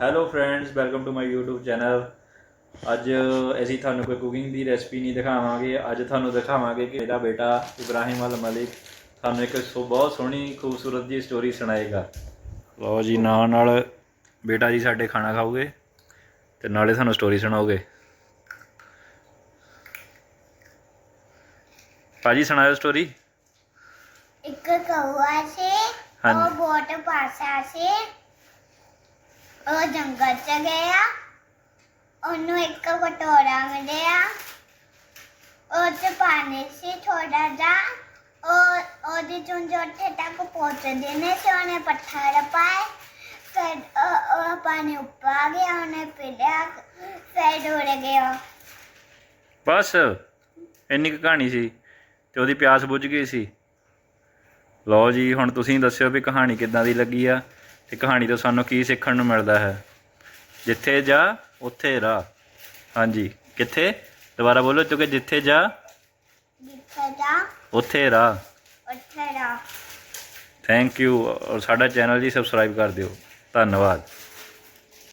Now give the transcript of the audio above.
Hello friends welcome to my YouTube channel ਅੱਜ ਅਸੀਂ ਤੁਹਾਨੂੰ ਕੋਈ ਕੁਕਿੰਗ ਦੀ ਰੈਸਪੀ ਨਹੀਂ ਦਿਖਾਵਾਂਗੇ। ਅੱਜ ਤੁਹਾਨੂੰ ਦਿਖਾਵਾਂਗੇ ਕਿ ਮੇਰਾ ਬੇਟਾ ਇਬਰਾਹਿਮ ਅਲ ਮਲਿਕ ਤੁਹਾਨੂੰ ਇੱਕ ਸੋ ਬਹੁਤ ਸੋਹਣੀ ਖੂਬਸੂਰਤ ਜੀ ਸਟੋਰੀ ਸੁਣਾਏਗਾ। ਲਓ ਜੀ ਨਾਲ ਨਾਲ ਬੇਟਾ ਜੀ ਸਾਡੇ ਖਾਣਾ ਖਾਓਗੇ ਤੇ ਨਾਲੇ ਤੁਹਾਨੂੰ ਸਟੋਰੀ ਸੁਣਾਓਗੇ। ਭਾਜੀ ਸੁਣਾਓ ਸਟੋਰੀ ਇੱਕ ਕौआ ਸੀ। ਉਹ ਬਹੁਤ ਪਾਸਾ ਸੀ। ਉਹ ਜੰਗਲ ਚ ਗਿਆ ਉਹਨੂੰ ਇੱਕ ਕਟੋਰਾ ਮਿਲਿਆ। ਉਹ ਚ ਪਾਣੀ ਸੀ ਥੋੜਾ ਜਿਹਾ। ਉਹ, ਉਹਦੀ ਚੁੰਝ ਉੱਥੇ ਤੱਕ ਪਹੁੰਚਦੇ ਨੇ ਸੀ। ਉਹਨੇ ਪੱਥਰ ਪਾਏ। ਫਿਰ ਉਹ ਪਾਣੀ ਉੱਪਰ ਆ ਗਿਆ। ਉਹਨੇ ਪੀ ਲਿਆ ਫਿਰ ਡੁੱਬ ਗਿਆ। ਬਸ, ਇੰਨੀ ਕੁ ਕਹਾਣੀ ਸੀ ਤੇ ਉਹਦੀ ਪਿਆਸ ਬੁੱਝ ਗਈ ਸੀ। ਲਓ ਜੀ, ਹੁਣ ਤੁਸੀਂ ਦੱਸਿਓ ਵੀ ਕਹਾਣੀ ਕਿੱਦਾਂ ਦੀ ਲੱਗੀ ਆ। ਤੇ ਕਹਾਣੀ ਤੋਂ ਸਾਨੂੰ ਕੀ ਸਿੱਖਣ ਨੂੰ ਮਿਲਦਾ ਹੈ? ਜਿੱਥੇ ਜਾ ਉੱਥੇ ਰਾਹ ਹਾਂਜੀ ਕਿੱਥੇ? ਦੁਬਾਰਾ ਬੋਲੋ ਕਿਉਂਕਿ ਜਿੱਥੇ ਜਾ ਜਿੱਥੇ ਜਾ ਉੱਥੇ ਰਾਹ ਉੱਥੇ ਰਾ। ਥੈਂਕ ਯੂ ਔਰ ਸਾਡਾ ਚੈਨਲ ਜੀ ਸਬਸਕ੍ਰਾਈਬ ਕਰ ਦਿਓ। ਧੰਨਵਾਦ।